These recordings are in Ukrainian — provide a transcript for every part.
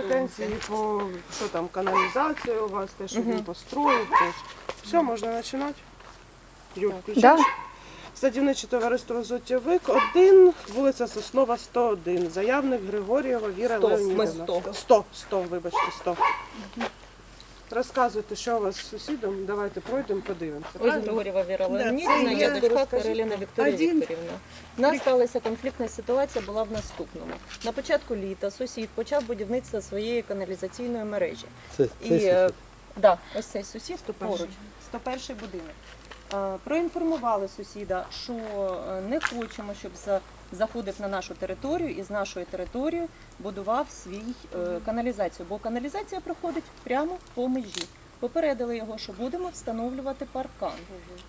претензії по що там, каналізації у вас, те, що він построїв. Тобто, все, можна починати. Юр, включаєш? Да. Садівниче товариство Зотєвик, 1, вулиця Соснова, 101. Заявник Григорієва Віра Сто, ми Леонідовна. сто. 100, 100, вибачте, 100. Розказуйте, що у вас з сусідом, давайте пройдемо, подивимося. Ось? Григорєва Віра Леонідівна, я. дочка. Кареліна Вікторія Один. Вікторівна. У нас сталася конфліктна ситуація, була в наступному. На початку літа сусід почав будівництво своєї каналізаційної мережі. Це, І це е, да, ось цей сусід 101-й. поруч, 101 будинок. Е, Проінформували сусіда, що е, не хочемо, щоб за- заходив на нашу територію і з нашої території будував свій е, каналізацію, бо каналізація проходить прямо по межі. Попередили його, що будемо встановлювати паркан.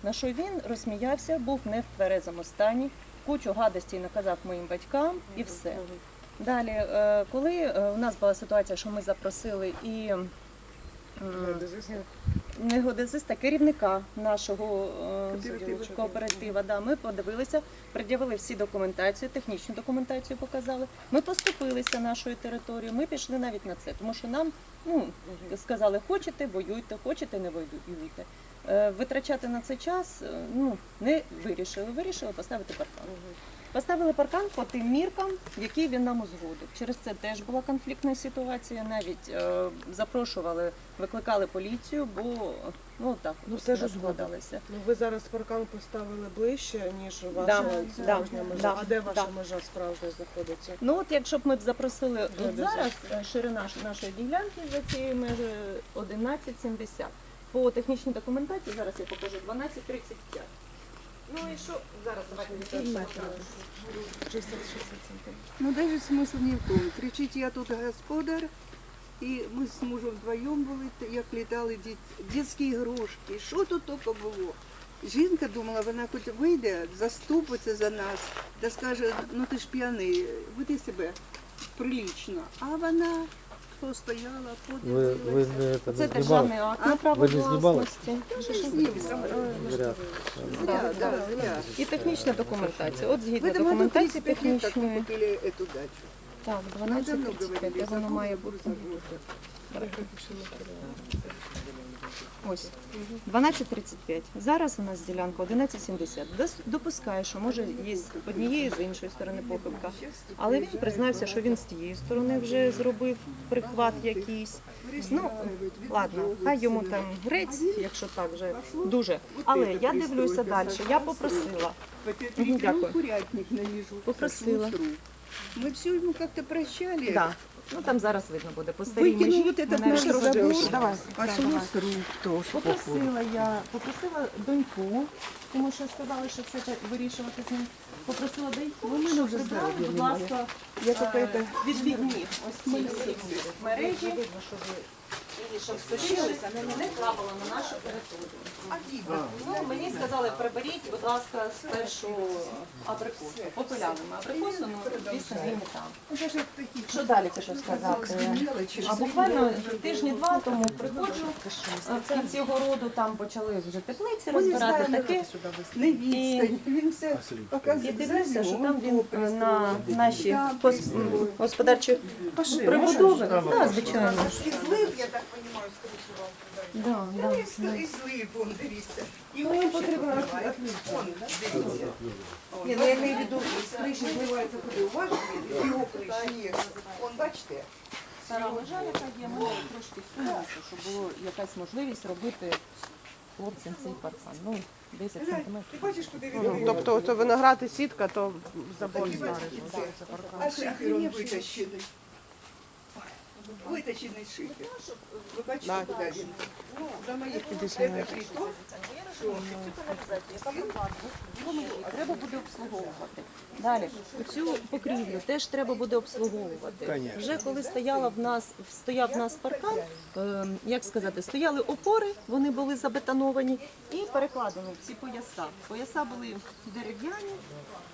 На що він розсміявся, був не в тверезому стані, кучу гадостей наказав моїм батькам і все. Далі, е, коли е, у нас була ситуація, що ми запросили і м, не геодезиста, керівника нашого е, Кооперативу. кооператива, да, ми подивилися, пред'явили всі документацію, технічну документацію показали. Ми поступилися нашою територією, ми пішли навіть на це, тому що нам ну, сказали, хочете, воюйте, хочете, не воюйте. Е, Витрачати на це час е, ну, не вирішили. Вирішили поставити паркан. Поставили паркан по тим міркам, які він нам узгодив. Через це теж була конфліктна ситуація. Навіть е, запрошували, викликали поліцію, бо ну так Ну, це ж складалося. Ну, ви зараз паркан поставили ближче, ніж ваша Да, справжня да, межа. да, а де ваша да. межа справжня знаходиться? Ну от якщо б ми б запросили от де зараз е, ширина нашої ділянки за цією межею 11,70. По технічній документації зараз я покажу 12,35. Ну і що зараз давайте відповімо. 60-60 Ну даже смысл не в тому. Кричить, я тут господар, і ми з мужем вдвоєм були, як літали дітські ігрушки. Що тут тільки було? Жінка думала, вона хоч вийде, заступиться за нас та скаже, ну ти ж п'яний, веди себе прилично. А вона хто стояла, ви, ви подивилася. не, це, Це не знімали? державний акт на право Ви не знімали? власності. Зря. Зря, да, зря. І технічна документація. От В згідно этом году документації 35 лет как технічної. купили эту дачу. Так, Мы давно 12,35, говорили, де воно забудь, має забудь, бути. Ось 12.35. Зараз у нас ділянка 11.70. Дос- Допускаю, що може є з однієї з іншої сторони похибка. Але він признався, що він з тієї сторони вже зробив прихват якийсь. Ну, ладно, хай йому там грець, якщо так вже дуже. Але я дивлюся далі. Я попросила. Дякую. Попросила. Мы все ему как-то прощали. Да. Ну там зараз видно буде по старій Выкинул межі. вот этот Мене наш вже забор. Давай. А давай. Попросила я, попросила доньку, тому що сказали, що це вирішувати з ним. Попросила доньку, Ну, в мене щоб вже прибрали, здоров'я будь немає. ласка, Я е, какая-то... відвідні ось ці всі мережі, і щоб сточилися, не, не клапала на нашу територію. Ну, мені сказали, приберіть, будь ласка, спершу абрикосу. Попиляли ми абрикосу, ну, звісно, він не там. Ну, Що далі що сказати? А буквально тижні два тому приходжу в кінці городу, там почали вже теплиці розбирати таке. Не відстань. Він все І показує. дивлюся, що там він е, на наші господарчі прибудови. Так, звичайно. І злив, я так розумію, скручував. Да, Ну, да, і з- І злив, вон, дивіться. І Ну, очі потрібно відкриває. Вон, дивіться. Ні, ну я маю в виду, з криші зливається куди? У вас з його криші. Вон, бачите? Стара межа, яка є, ми трошки сунемося, щоб було якась можливість робити хлопцям цей паркан. Ну, 10 Ти сантиметрів. бачиш, куди він Ну, тобто, то виноград і сітка, то забор Ось старий. бачите, це. паркан. А шифер витащений. Витащений шифер. Ви бачите, Да. він? Ну, за моїх це. Треба буде обслуговувати. Далі, цю покрівлю теж треба буде обслуговувати. Вже коли стояла в нас, стояв в нас паркан, е, як сказати, стояли опори, вони були забетоновані і перекладені в ці пояса. Пояса були дерев'яні,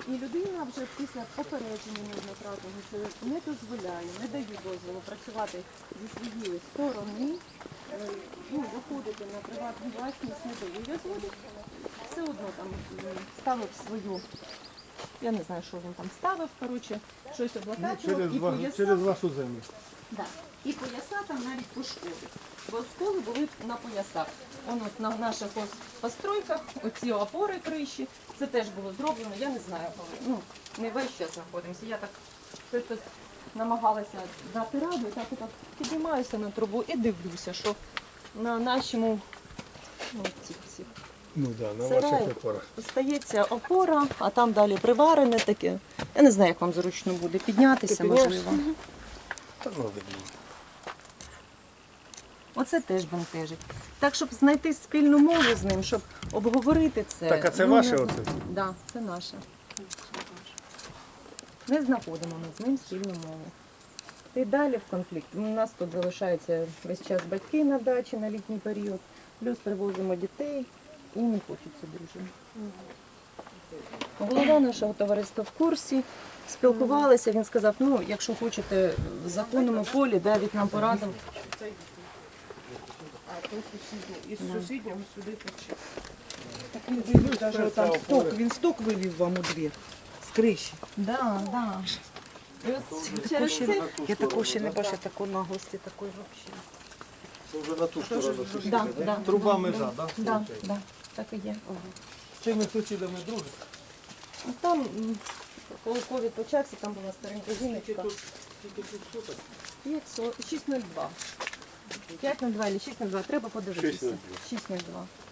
і людина вже після попередження неоднократного, не дозволяє, не дає дозволу працювати зі своєї сторони, ну, виходити на приватну власність, не дозволу. Все одно там ставив свою. Я не знаю, що він там ставив, коротше, щось облокачував Через, і ва- пояса. через вашу землю. Да. І пояса там навіть по школі. Бо школи були на поясах. Воно от на наших ось постройках, оці опори криші, це теж було зроблено, я не знаю коли. Ну, не весь час знаходимося. Я так намагалася дати раду, і так і так підіймаюся на трубу і дивлюся, що на нашому ну, ці, ці, Ну да, на Сарай. ваших опорах. Стається опора, а там далі приварене таке. Я не знаю, як вам зручно буде піднятися, Ти можливо. Та ну видно. Оце теж бентежить. Так, щоб знайти спільну мову з ним, щоб обговорити це. Так, а це ну, ваше я- оце? Да, це наше. Не знаходимо ми з ним спільну мову. І далі в конфлікт. У нас тут залишаються весь час батьки на дачі на літній період, плюс привозимо дітей і не хочеться дуже. Голова нашого товариства в курсі. Спілкувалися, він сказав, ну, якщо хочете в законному полі, Давід нам порадив. А то сусіднє. Із сусіднього сюди тече. Так він вивів навіть там сток. Він сток вивів вам у двір криші. Да, да. І от через це Я такого ще не бачила, такої наглості, такої взагалі. Це вже на ту сторону сусіди, Да, да, Труба да, межа, так? Да, да, так і є. З цими сусідами дружите? Ну, Там, м, коли ковід почався, там була старенька жіночка. 500, 602. 502 чи 602, треба подивитися. 602. А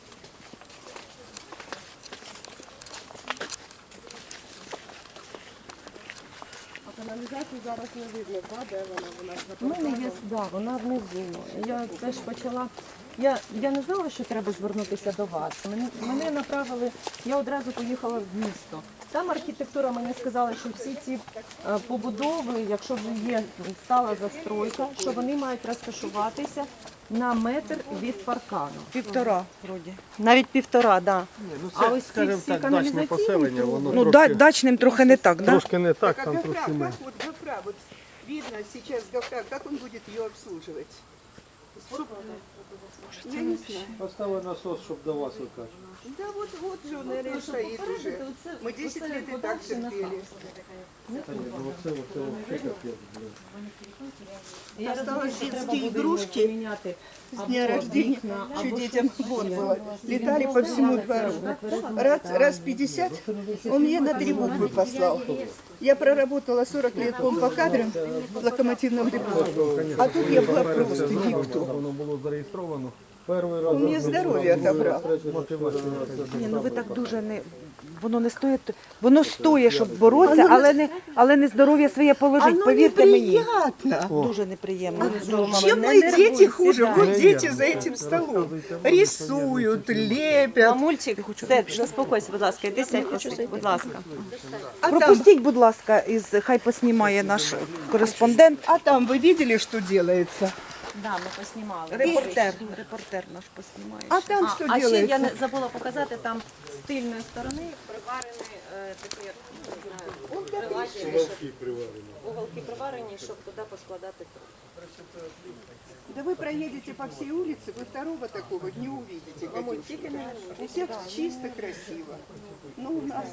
каналізацію зараз не видно, да, де вона? Вона У мене є, да, вона внизу. Я теж почала. Я, я не знала, що треба звернутися до вас. Мене, мене направили, я одразу поїхала в місто. Там архітектура мені сказала, що всі ці е, побудови, якщо вже є стала застройка, що вони мають розташуватися на метр від паркану. Півтора, вроді. Навіть півтора, так. Ні, ну А ось ці скажімо всі так, дачне каналізаційні поселення, воно Ну, да, трошки, дачним трохи не так, да? трошки не так, Так, там трошки как вот Гофра, вот видно сейчас Гофра, как он будет ее обслуживать? Я не знаю. Поставили насос, щоб до вас викачувати. Да вот, вот же он, наверное, стоит уже. Мы 10 лет и так терпели. Ну, оце, оце, оце капець, блін. Я Осталось розумію, що треба детские буде игрушки поміняти С або дня рождения, вікна, что або детям щось вот ще. было. Летали по всему двору. Раз, раз 50, он мне на три буквы послал. Я проработала 40 лет по кадрам в локомотивном депо. А тут я была просто никто. Воно було зареєстровано. Перший раз. Он мне здоровье отобрал. Мотивація. Ні, ну ви так дуже не воно не стоїть. Воно стоїть, щоб боротися, але не але не здоров'я своє положить. Оно Повірте мені. неприятно. Дуже неприємно. Чем мои дети хуже? Вот дети за этим столом рисуют, лепят. Мамульчик, все, заспокойся, будь ласка, іди сядь, будь ласка. А там, Пропустіть, будь ласка, із хай поснімає наш кореспондент. а там вы видели, что делается? Да, ми поснімали. Репортер, репортер наш поснімає. А там А, что а ще я не забула показати там з тильної сторони приварений е, такі, ну, не знаю, приладі, уголки приварені, щоб туди поскладати труп. Да вы проедете по всей улице, вы второго такого не увидите. Не У всех чисто, красиво. Ну, у нас